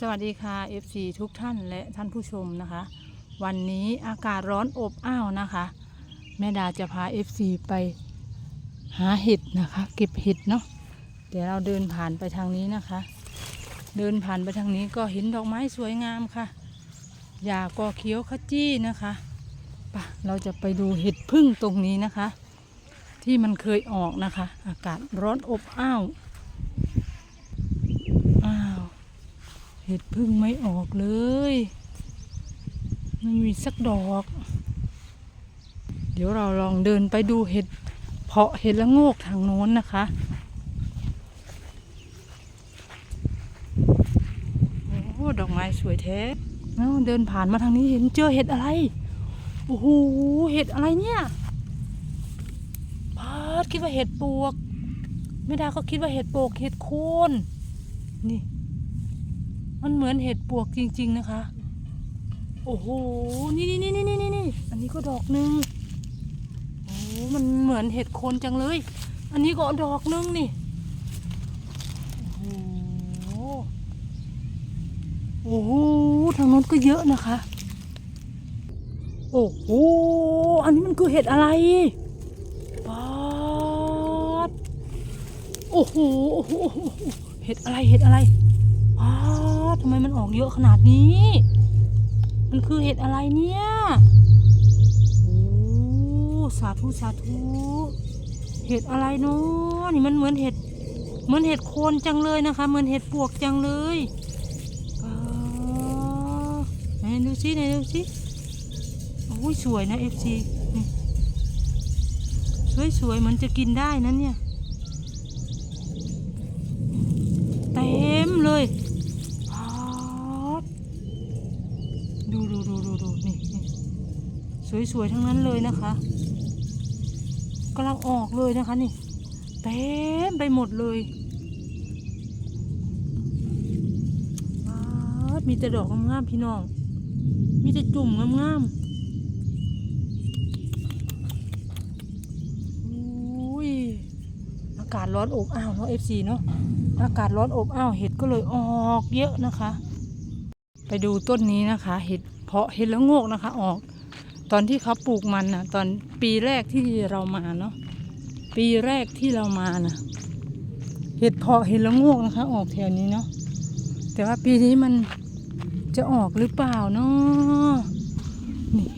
สวัสดีค่ะ FC ทุกท่านและท่านผู้ชมนะคะ วันนี้อากาศร้อนอบอ้าวนะคะ แม่ดาจะพา FC ไปหาเห็ดนะคะ เก็บเห็ดเนาะเดี๋ยวเราเดินผ่านไปทางนี้นะคะ เดินผ่านไปทางนี้ก็เห็นดอกไม้สวยงามค่ะหญ้าก็เขียวขจี้นะคะปะเราจะไปดูเห็ดพึ่งตรงนี้นะคะ ที่มันเคยออกนะคะ อากาศร้อนอบอ้าวอ้าว เห็ดพึ่งไม่ออกเลย ไม่มีสักดอก เดี๋ยวเราลองเดินไปดูเห็ดเพาะเห็ดละโงกทางโน้นนะคะโอ้ดอกไม้สวยแท้เอ้าเดินผ่านมาทางนี้เห็นเจอเห็ดอะไร โอ้โห เห็ดอะไรเนี่ยพาดคิดว่าเห็ดปวก ไม่ได้ก็คิดว่าเห็ดปวกเห็ดโคนนี่ มันเหมือนเห็ดปวกจริง ๆ นะคะ โอ้โห นี่นี่นี่นี่นี่นี่อันนี้ก็ดอกหนึ่งโอ้มันเหมือนเห็ดโคนจังเลย อันนี้ก็ดอกหนึ่งนี่ โอ้โห โอ้โห ทางโน้นก็เยอะนะคะ โอ้โห อันนี้มันคือเห็ดอะไรป๊าดโอ้โห โอ้โหโอ้โหเห็ดอะไร เห็ดอะไร ว้าว ทำไมมันออกเยอะขนาดนี้ มันคือเห็ดอะไรเนี่ยโอ้สาธุสาธุเห็ดอะไรเนาะนี่มันเหมือนเห็ดเหมือนเห็ดโคนจังเลยนะคะ เหมือนเห็ดปวกจังเลยว้าวไหนดูสิไหนดูสิโอ้ยสวยนะเอฟซีสวยสวยๆเหมือนจะกินได้นะเนี่ย เต็มเลยพาดดู ดูดูนี่นี่สวยๆทั้งนั้นเลยนะคะกำลังออกเลยนะคะนี่เต็มไปหมดเลยมีแต่ดอกงามๆพี่น้อง มีแต่จุ่มงามๆอุ้ยอากาศร้อนอบอ้าวเนาะ FC เนาะอากาศร้อนอบอ้าวเห็ดก็เลยออกเยอะนะคะ ไปดูต้นนี้นะคะ เห็ด เพาะเห็ดละโงกนะคะ ออก ตอนที่เขาปลูกมันนะตอนปีแรกที่เรามาเนาะปีแรกที่เรามานะเห็ดเพาะเห็ดละโงกนะคะ ออกแถวนี้เนาะแต่ว่าปีนี้มันจะออกหรือเปล่าเนาะ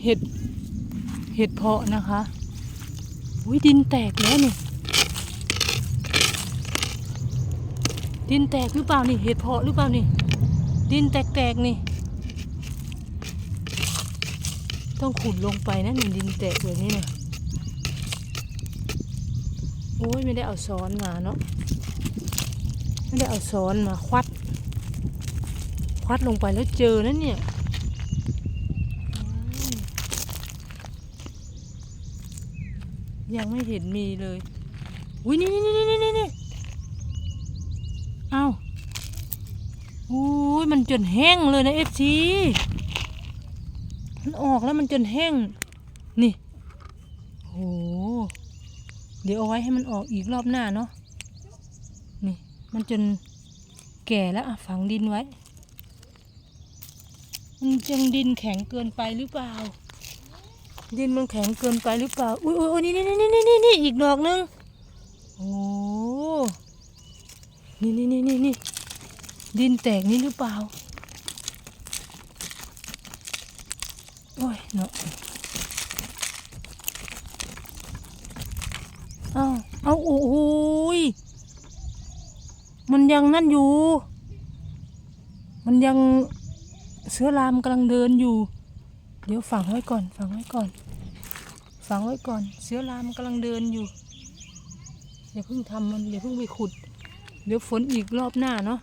เห็ดเห็ดเพาะนะคะอุ้ยดินแตกแล้วนี่ดินแตกหรือเปล่านี่เห็ดเพาะหรือเปล่านี่ ดินแตกๆนี่ ต้องขุดลงไปนะหนี่งดินแตกแบบนี้เนี่ยโอ้ยไม่ได้เอาซ้อนมาเนาะไม่ได้เอาซ้อนมาควัด ควัดลงไปแล้วเจอนะเนี่ยยังไม่เห็นมีเลยอุ้ยนี่นี่นี่นี่นี่นี่เอาอุ้ยมันจนแห้งเลยนะเอฟซี มันออกแล้วมันจนแห้ง นี่โหเดี๋ยวเอาไว้ให้มันออกอีกรอบหน้าเนาะนี่ มันจนแก่แล้วอะฝังดินไว้ มันจังดินแข็งเกินไปหรือเปล่า ดินมันแข็งเกินไปหรือเปล่าอุ้ยอุ้ยอุ้ยนี่นี่นี่นี่นี่นี่อีกดอกหนึงโอ้นี่นี่นี่นี่นี่ดินแตกนี่หรือเปล่า โอ้ยเนาะเอาเอาโอ้โหยมันยังนั่นอยู่ มันยังเสือรามกำลังเดินอยู่ เดี๋ยวฝังไว้ก่อน ฝังไว้ก่อน ฝังไว้ก่อน เสือรามกำลังเดินอยู่อย่าเพิ่งทำมันอย่าเพิ่งไปขุด เดี๋ยวฝนอีกรอบหน้าเนาะ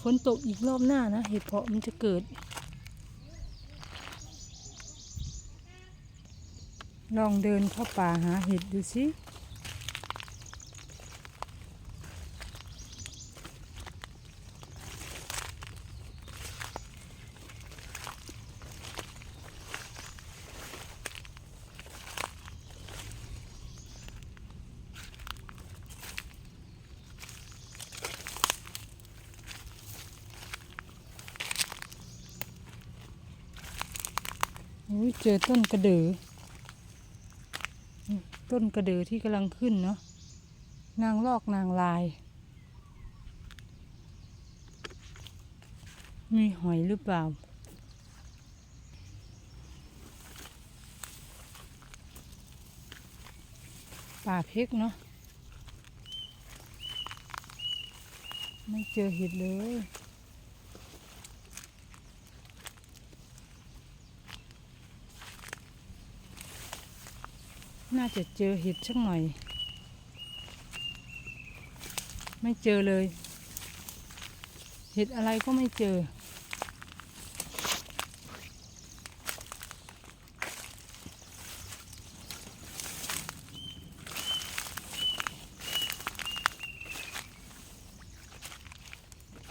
ฝนตกอีกรอบหน้านะเห็ดเพาะมันจะเกิด ลองเดินเข้าป่าหาเห็ดดูสิเจอต้นกระดือ ต้นกระเดือที่กำลังขึ้นเนาะนางลอกนางลาย มีหอยหรือเปล่า ป่าเพกเนาะไม่เจอเห็ดเลย น่าจะเจอเห็ดสักหน่อย ไม่เจอเลย เห็ดอะไรก็ไม่เจอ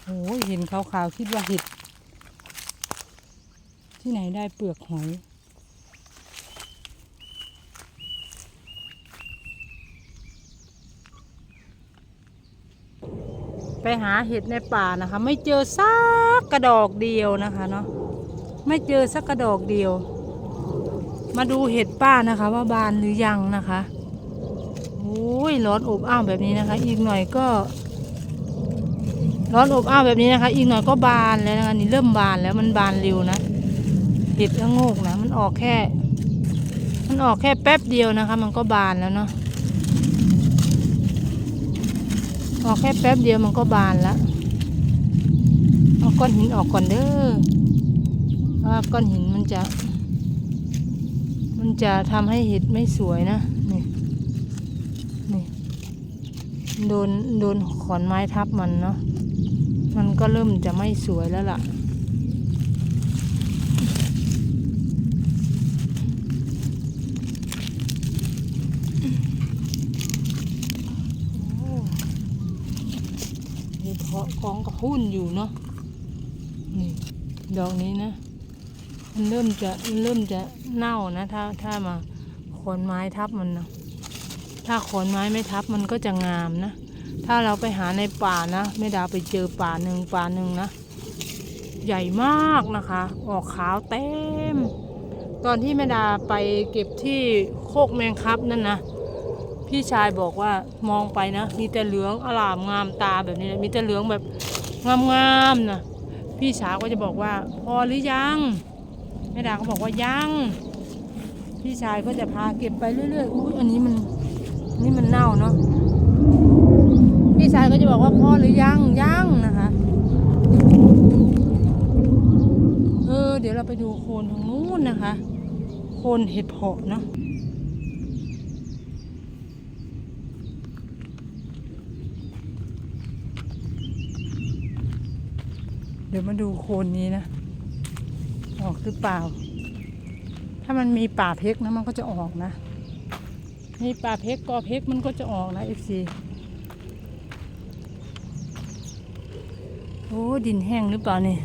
โอ้เห็นขาวๆคิดว่าเห็ด ที่ไหนได้เปลือกหอย ไปหาเห็ดในป่านะคะ ไม่เจอสักกระดอกเดียวนะคะเนาะไม่เจอสักกระดอกเดียว มาดูเห็ดป้านะคะ ว่าบานหรือยังนะคะโอ้ยร้อนอบอ้าวแบบนี้นะคะ อีกหน่อยก็ ร้อนอบอ้าวแบบนี้นะคะ อีกหน่อยก็บานแล้วนะคะนี่เริ่มบานแล้วมันบานเร็วนะเห็ดละโงกนะมันออกแค่ มันออกแค่แป๊บเดียวนะคะ มันก็บานแล้วเนาะ ออกแค่แป๊บเดียวมันก็บานแล้วเอาก้อนหินออกก่อนเด้อเพราะว่าก้อนหินมันจะ มันจะทำให้เห็ดไม่สวยนะนี่นี่โดนโดนขอนไม้ทับมันเนาะมันก็เริ่มจะไม่สวยแล้วล่ะ โอ้นี่เพาะกองกระพุ่นอยู่เนาะนี่ดอกนี้นะมันเริ่มจะเริ่มจะเน่านะ ถ้าถ้ามาขอนไม้ทับมันนะถ้าขอนไม้ไม่ทับมันก็จะงามนะ ถ้าเราไปหาในป่านะแม่ดาไปเจอป่าหนึ่งป่าหนึ่งนะ ใหญ่มากนะคะ ออกขาวเต็ม ตอนที่แม่ดาไปเก็บที่โคกแมงครับนั่นนะ พี่ชายบอกว่ามองไปนะ มีแต่เหลืองอลามงามตาแบบนี้มีแต่เหลืองแบบงามๆนะพี่สาวก็จะบอกว่า พอหรือยังแม่ดาก็บอกว่ายังพี่ชายก็จะพาเก็บไปเรื่อยๆอุ้ยอันนี้มันอันนี้มันเน่าเนาะพี่ชายก็จะบอกว่าพอหรือยังยังนะคะเออเดี๋ยวเราไปดูโคนทางนู้นนะคะ โคนเห็ดเพาะเนาะ เดี๋ยวมาดูโคนนี้นะ ออกหรือเปล่า ถ้ามันมีป่าเพกนะมันก็จะออกนะ มีป่าเพกกอเพกมันก็จะออกนะเอฟซีโอ้ดินแห้งหรือเปล่านี่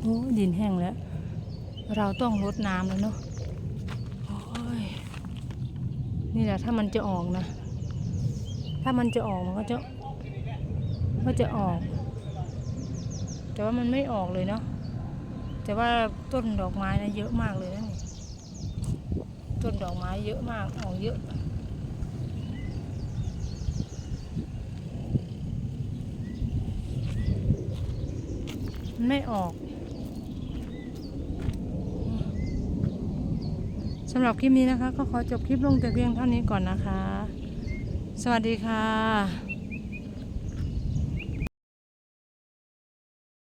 โอ้ดินแห้งแล้ว เราต้องรดน้ำแล้วเนาะนี่แหละถ้ามันจะออกนะ ถ้ามันจะออกมันก็จะก็จะออก แต่ว่ามันไม่ออกเลยเนาะแต่ว่าต้นดอกไม้นะเยอะมากเลยนะนี่ต้นดอกไม้เยอะมากออกเยอะมันไม่ออกสำหรับคลิปนี้นะคะ ก็ขอจบคลิปลงแต่เพียงเท่านี้ก่อนนะคะ สวัสดีค่ะ